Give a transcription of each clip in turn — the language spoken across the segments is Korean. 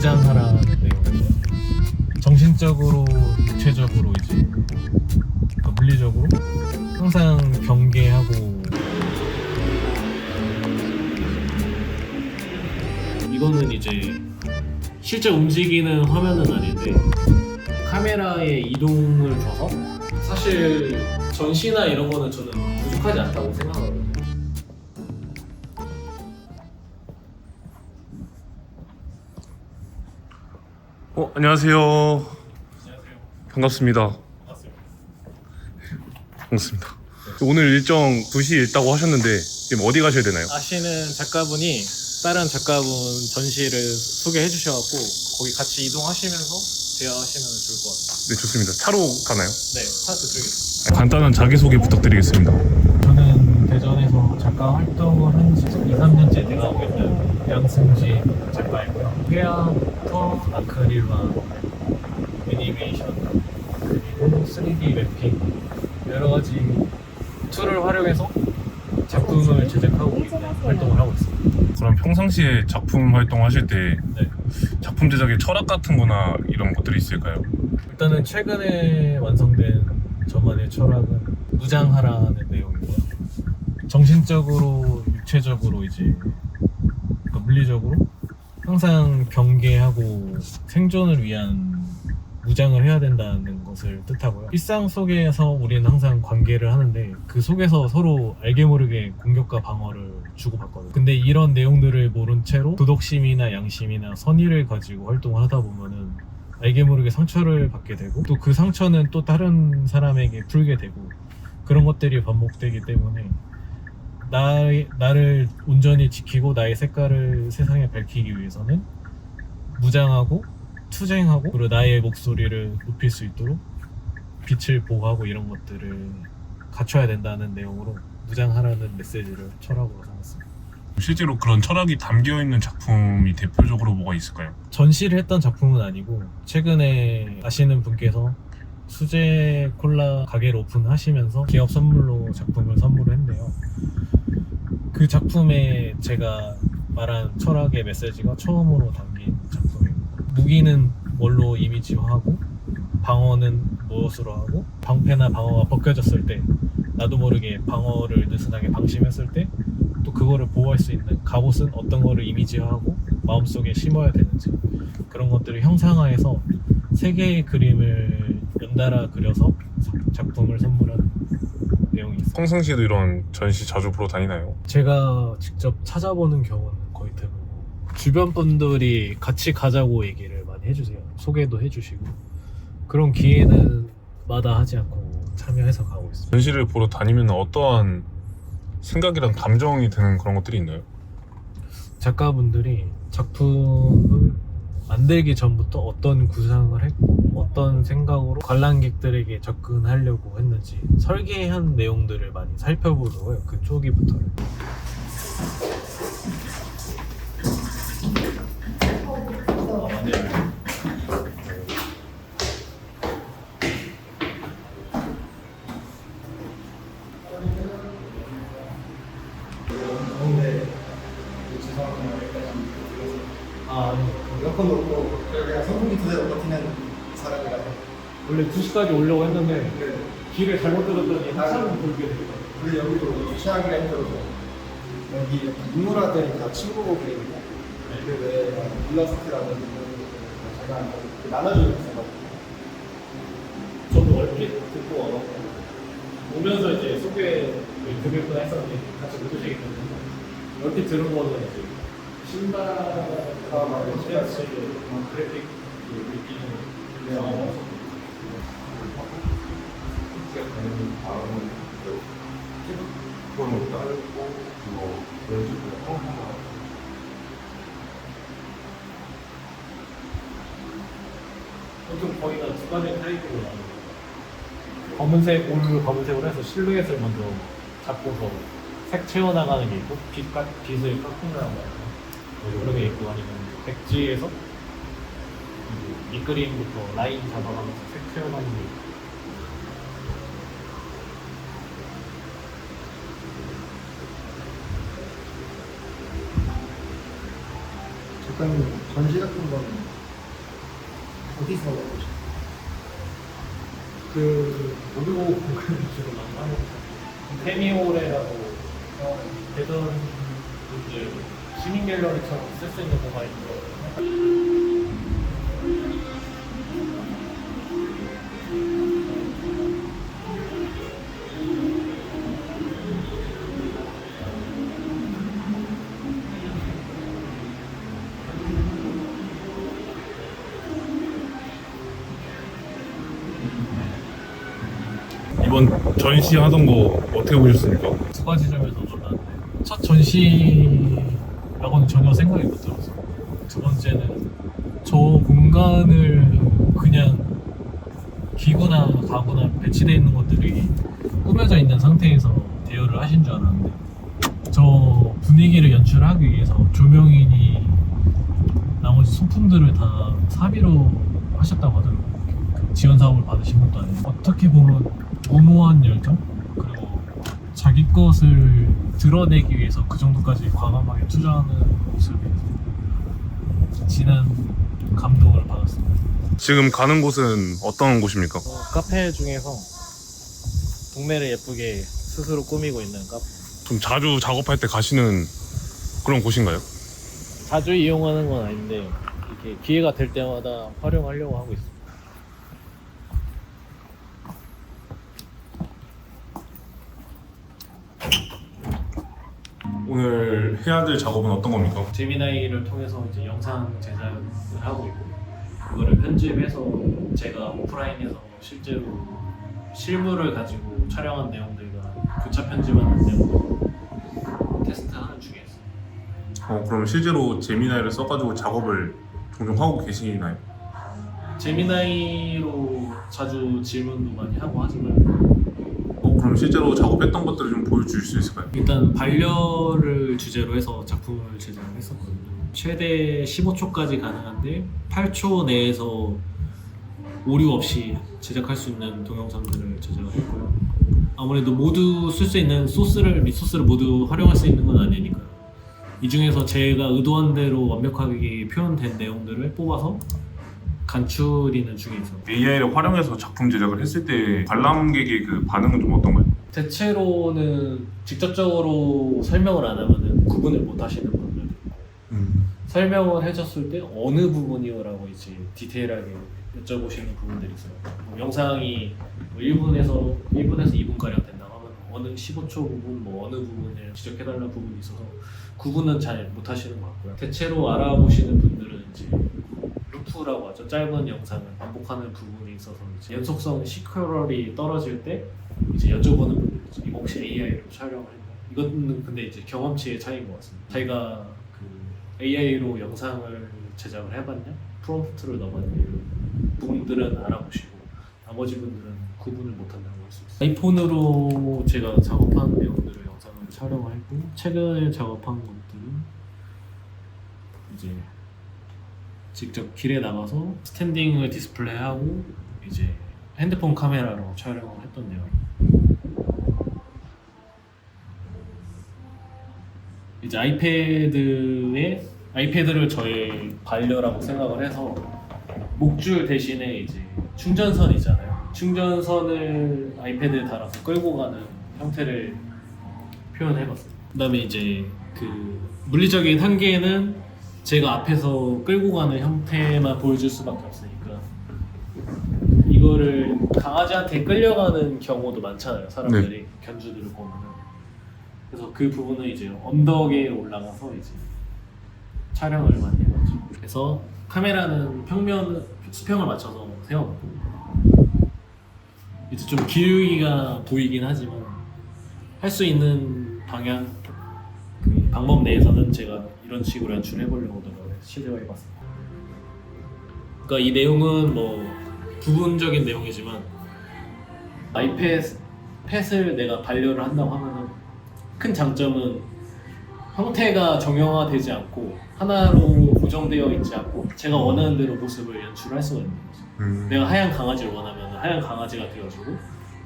무장하라는 내용이죠. 정신적으로, 육체적으로 이제 그러니까 물리적으로 항상 경계하고 이거는 이제 실제 움직이는 화면은 아닌데 카메라에 이동을 줘서 사실 전시나 이런 거는 저는 부족하지 않다고 생각하거든요. 어, 안녕하세요. 안녕하세요. 반갑습니다. 반갑습니다. 반갑습니다. 오늘 일정 2시에 있다고 하셨는데 지금 어디 가셔야 되나요? 아시는 작가분이 다른 작가분 전시를 소개해 주셔갖고 거기 같이 이동하시면서 대화하시면 좋을 것 같아요. 네, 좋습니다. 차로 가나요? 네, 차트 드리겠습니다. 간단한 자기소개 부탁드리겠습니다. 저는 대전에서 작가 활동을 한 지 2, 3년째 돼가고 있는 양승지 작가이고요. 회화부터 아크릴화, 애니메이션, 그리고 3D 맵핑 여러 가지 툴을 활용해서 작품을 제작하고 있는 활동을 하고 있습니다. 그럼 평상시에 작품 활동하실 때 네. 작품 제작의 철학 같은 거나 이런 것들이 있을까요? 일단은 최근에 완성된 저만의 철학은 무장하라는 내용이고요. 정신적으로, 육체적으로 이제 그러니까 물리적으로 항상 경계하고 생존을 위한 무장을 해야 된다는 것을 뜻하고요. 일상 속에서 우리는 항상 관계를 하는데 그 속에서 서로 알게 모르게 공격과 방어를 주고받거든요. 근데 이런 내용들을 모른 채로 도덕심이나 양심이나 선의를 가지고 활동을 하다 보면은 알게 모르게 상처를 받게 되고 또 그 상처는 또 다른 사람에게 풀게 되고 그런 것들이 반복되기 때문에 나, 나를 온전히 지키고 나의 색깔을 세상에 밝히기 위해서는 무장하고 투쟁하고 그리고 나의 목소리를 높일 수 있도록 빛을 보호하고 이런 것들을 갖춰야 된다는 내용으로 무장하라는 메시지를 철학으로 삼았습니다. 실제로 그런 철학이 담겨 있는 작품이 대표적으로 뭐가 있을까요? 전시를 했던 작품은 아니고 최근에 아시는 분께서 수제 콜라 가게를 오픈하시면서 기업 선물로 작품을 선물했는데요. 그 작품에 제가 말한 철학의 메시지가 처음으로 담긴 작품입니다. 무기는 뭘로 이미지화하고 방어는 무엇으로 하고 방패나 방어가 벗겨졌을 때 나도 모르게 방어를 느슨하게 방심했을 때 또 그거를 보호할 수 있는 갑옷은 어떤 거를 이미지화하고 마음속에 심어야 되는지 그런 것들을 형상화해서 세 개의 그림을 연달아 그려서 사- 작품을 선물한 내용이 있어요. 평상시에도 이런 전시 자주 보러 다니나요? 제가 직접 찾아보는 경우는 거의 드물고 주변 분들이 같이 가자고 얘기를 많이 해주세요. 소개도 해주시고 그런 기회는 마다 하지 않고 참여해서 가고 있습니다. 전시를 보러 다니면 어떠한 생각이랑 감정이 드는 그런 것들이 있나요? 작가분들이 작품을 만들기 전부터 어떤 구상을 했고 어떤 생각으로 관람객들에게 접근하려고 했는지 설계한 내용들을 많이 살펴보고요. 그 초기부터요. 아, 에어컨 놓고 그냥 선풍기 두 대로 버티는 사람이라서. 원래 2시까지 오려고 했는데 네. 길을 잘못 들었더니 한참 돌게 됐다. 우리 여기도 취향이라 힘들어서. 여기 약간 인물화들이 다 친구곡이거든요 그왜 일러스트라든지 그런 것들 제가 나눠주고 있어가지고 저도 얼핏 듣고 와갖고 오면서 이제 소개 금액도 했었는데 같이 못 때문에 얼핏 들은 거는 이제 아, 맞아요. 콘텐츠 그래픽 그 느끼는 네. 어, 보통 거의 다두 가지 타입으로 나눠요. 검은색, 올 검은색으로 해서 실루엣을 먼저 잡고서 색 채워나가는 게 있고 빛, 깎, 빛을 깎고 나가는 거 뭐게 있고 아니면 백지에서 이 밑그림부터 라인 잡아가면서 색 채워나가는 게 작가님 전시 같은 거는 어디서 보시나요? 그 무료 공간 위주로 많이 하고 있어요. 페미오레라고 대전 분들 시민 갤러리처럼 쓸 수 있는 공간이 있거든요. 이번 전시 하던 거 어떻게 보셨습니까? 두 가지 점에서 놀랐는데 첫 전시 라고는 전혀 생각이 못 들었어요. 두 번째는 저 공간을 그냥 기구나 가구나 배치되어 있는 것들이 꾸며져 있는 상태에서 대여를 하신 줄 알았는데 저 분위기를 연출하기 위해서 조명이니 나머지 소품들을 다 사비로 하셨다고 하더라고요. 지원 사업을 받으신 것도 아니고 어떻게 보면 무모한 열정 자기 것을 드러내기 위해서 그 정도까지 과감하게 투자하는 모습이 진한 감동을 받았습니다. 지금 가는 곳은 어떤 곳입니까? 카페 중에서 동네를 예쁘게 스스로 꾸미고 있는 카페. 좀 자주 작업할 때 가시는 그런 곳인가요? 자주 이용하는 건 아닌데 이렇게 기회가 될 때마다 활용하려고 하고 있습니 오늘 해야 될 작업은 어떤 겁니까? 제미나이를 통해서 이제 영상 제작을 하고 있고 그거를 편집해서 제가 오프라인에서 실제로 실물을 가지고 촬영한 내용들과 교차 편집하는 내용을 테스트하는 중에 있어요. 어, 그럼 실제로 제미나이를 써가지고 작업을 종종 하고 계시나요? 제미나이로 자주 질문도 많이 하고 하지만 어, 그럼 실제로 작업했던 것들을 좀 보여주실 수 있을까요? 일단 반려를 주제로 해서 작품을 제작을 했었거든요. 최대 15초까지 가능한데 8초 내에서 오류 없이 제작할 수 있는 동영상들을 제작을 했고요. 아무래도 모두 쓸 수 있는 소스를 밑소스를 모두 활용할 수 있는 건 아니니까 이 중에서 제가 의도한 대로 완벽하게 표현된 내용들을 뽑아서 간추리는 중에 있어요. AI를 활용해서 작품 제작을 했을 때 관람객의 그 반응은 좀 어떤가요? 대체로는 직접적으로 설명을 안 하면은 구분을 못 하시는 분들 음. 설명을 해줬을 때 어느 부분이요라고 이제 디테일하게 여쭤보시는 부분들이 있어요. 뭐 영상이 뭐 1분에서 1분에서 2분 가량 된다고 하면 어느 15초 부분 뭐 어느 부분을 지적해달라는 부분이 있어서 구분은 잘 못 하시는 것 같고요. 대체로 알아보시는 분들은 이제 루프라고 하죠. 짧은 영상을 반복하는 부분이 있어서 이제 연속성 시큐럴이 떨어질 때 이제 여쭤보는 분들이죠. 이거 혹시 AI로 촬영을 했나? 이거는 근데 이제 경험치의 차이인 것 같습니다. 자기가 그 AI로 영상을 제작을 해봤냐? 프롬프트를 넣어봤냐? 이런 부분들은 알아보시고 나머지 분들은 구분을 못한다고 할 수 있어요. 아이폰으로 제가 작업한 내용들을 영상을 촬영을 했고 최근에 작업한 것들은 이제 직접 길에 나가서 스탠딩을 디스플레이하고 이제 핸드폰 카메라로 촬영을 했던 내용. 이제 아이패드에 아이패드를 저의 반려라고 생각을 해서 목줄 대신에 이제 충전선 있잖아요. 충전선을 아이패드에 달아서 끌고 가는 형태를 표현해봤어요. 그다음에 이제 그 물리적인 한계는 제가 앞에서 끌고 가는 형태만 보여줄 수밖에 없으니까 이거를 강아지한테 끌려가는 경우도 많잖아요. 사람들이 견주들을 보면은 그래서 그 부분은 이제 언덕에 올라가서 이제 촬영을 많이 해봤죠. 그래서 카메라는 평면 수평을 맞춰서 세워놓고 이제 좀 기울기가 보이긴 하지만 할 수 있는 방향 그 방법 내에서는 제가 이런 식으로 연출해 보려고 노력을 시도해 봤습니다. 그러니까 이 내용은 뭐 부분적인 내용이지만 아이패드 펫을 내가 반려를 한다고 하면은 큰 장점은 형태가 정형화되지 않고 하나로 고정되어 있지 않고 제가 원하는 대로 모습을 연출할 수가 있는 거죠. 음. 내가 하얀 강아지를 원하면 하얀 강아지가 되어주고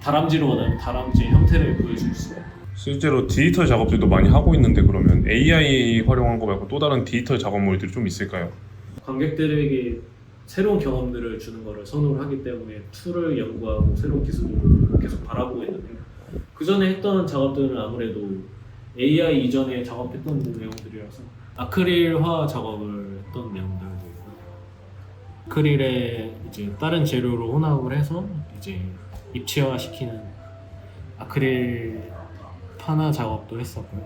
다람쥐를 원하면 다람쥐의 형태를 보여줄 수가 있고 실제로 디지털 작업들도 많이 하고 있는데 그러면 AI 활용한 거 말고 또 다른 디지털 작업물들이 좀 있을까요? 관객들에게 새로운 경험들을 주는 것을 선호를 하기 때문에 툴을 연구하고 새로운 기술을 계속 바라보고 있는데요. 그 전에 했던 작업들은 아무래도 AI 이전에 작업했던 내용들이라서 아크릴화 작업을 했던 내용들도 있고 아크릴에 이제 다른 재료로 혼합을 해서 이제 입체화 시키는 아크릴 파나 작업도 했었고요.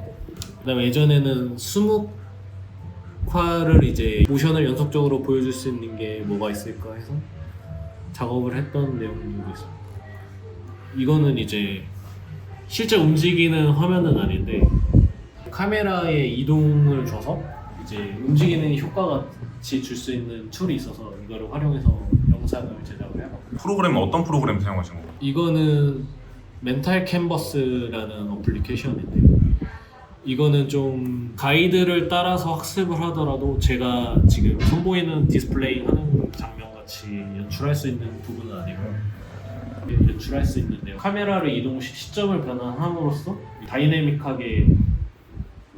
그다음에 예전에는 수묵화를 이제 모션을 연속적으로 보여줄 수 있는 게 뭐가 있을까 해서 작업을 했던 내용들도 있습니다. 이거는 이제 실제 움직이는 화면은 아닌데 카메라에 이동을 줘서 이제 움직이는 효과 같이 줄 수 있는 툴이 있어서 이거를 활용해서 영상을 제작을 해봤고 프로그램은 어떤 프로그램 사용하시는 거예요? 이거는 멘탈 캔버스라는 어플리케이션인데 이거는 좀 가이드를 따라서 학습을 하더라도 제가 지금 선보이는 디스플레이 하는 장면 같이 연출할 수 있는 부분은 아니고요. 연출할 수 있는데요. 카메라를 이동 시 시점을 변환함으로써 다이내믹하게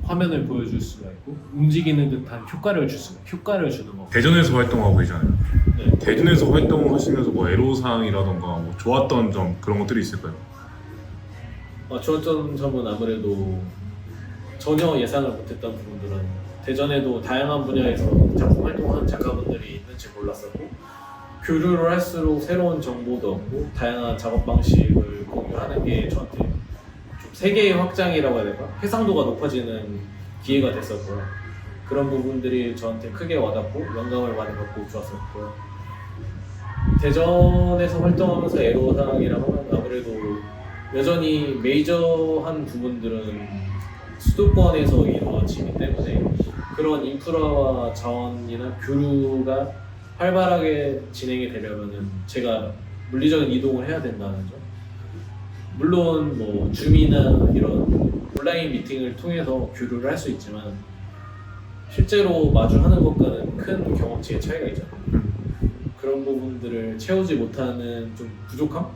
화면을 보여줄 수가 있고 움직이는 듯한 효과를 줄 수가 효과를 주는 거. 대전에서 활동하고 계시잖아요. 네. 대전에서 활동하시면서 뭐 애로사항이라던가 뭐 좋았던 점 그런 것들이 있을까요? 어, 좋았던 점은 아무래도 전혀 예상을 못했던 부분들은 대전에도 다양한 분야에서 작품 활동하는 작가분들이 있는지 몰랐었고 교류를 할수록 새로운 정보도 얻고 다양한 작업 방식을 공유하는 게 저한테 좀 세계의 확장이라고 해야 될까? 해상도가 높아지는 기회가 됐었고요. 그런 부분들이 저한테 크게 와닿고 영감을 많이 받고 좋았었고요. 대전에서 활동하면서 애로사항이라고 하면 아무래도 여전히 메이저한 부분들은 수도권에서 이루어지기 때문에 그런 인프라와 자원이나 교류가 활발하게 진행이 되려면은 제가 물리적인 이동을 해야 된다는 점. 물론 뭐 줌이나 이런 온라인 미팅을 통해서 교류를 할 수 있지만 실제로 마주하는 것과는 큰 경험치의 차이가 있잖아요. 그런 부분들을 채우지 못하는 좀 부족함?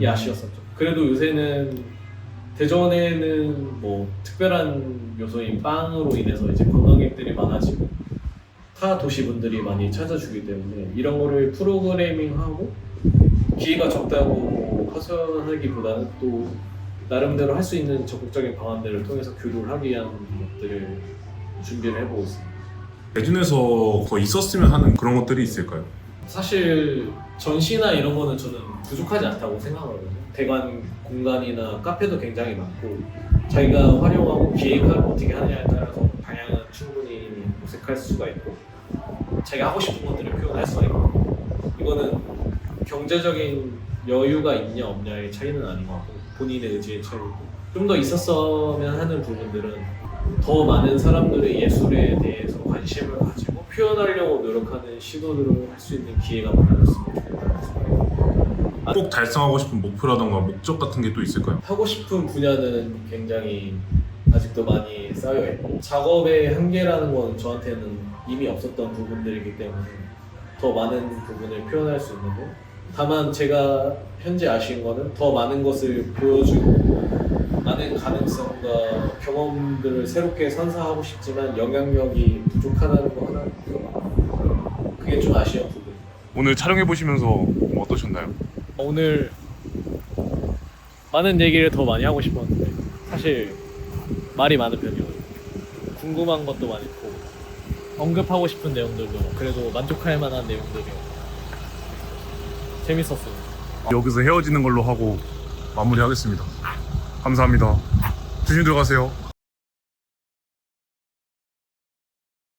이 아쉬웠었죠. 그래도 요새는 대전에는 뭐 특별한 요소인 빵으로 인해서 이제 관광객들이 많아지고 타 도시 분들이 많이 찾아주기 때문에 이런 거를 프로그래밍하고 기회가 적다고 허전하기보다는 또 나름대로 할 수 있는 적극적인 방안들을 통해서 교류를 하기 위한 것들을 준비를 해보고 있습니다. 대전에서 더 있었으면 하는 그런 것들이 있을까요? 사실 전시나 이런 거는 저는 부족하지 않다고 생각하거든요. 대관 공간이나 카페도 굉장히 많고 자기가 활용하고 기획을 어떻게 하느냐에 따라서 방향은 충분히 모색할 수가 있고 자기가 하고 싶은 것들을 표현할 수가 있고 이거는 경제적인 여유가 있냐 없냐의 차이는 아닌 것 같고 본인의 의지의 차이고 좀 더 있었으면 하는 부분들은 더 많은 사람들의 예술에 대해서 관심을 가지고 표현하려고 노력하는 시도들을 할 수 있는 기회가 생각이 꼭 달성하고 싶은 목표라던가 목적 같은 게 또 있을까요? 하고 싶은 분야는 굉장히 아직도 많이 쌓여 있고 작업의 한계라는 건 저한테는 이미 없었던 부분들이기 때문에 더 많은 부분을 표현할 수 있는데 다만 제가 현재 아쉬운 거는 더 많은 것을 보여주고 많은 가능성과 경험들을 새롭게 선사하고 싶지만 영향력이 부족하다는 거 하나 그게 좀 아쉬운 부분 오늘 촬영해 보시면서 뭐 어떠셨나요? 오늘 많은 얘기를 더 많이 하고 싶었는데 사실 말이 많은 편이거든요. 궁금한 것도 많고 언급하고 싶은 내용들도 그래도 만족할 만한 내용들이요. 재밌었어요. 여기서 헤어지는 걸로 하고 마무리하겠습니다. 감사합니다. 조심 들어가세요.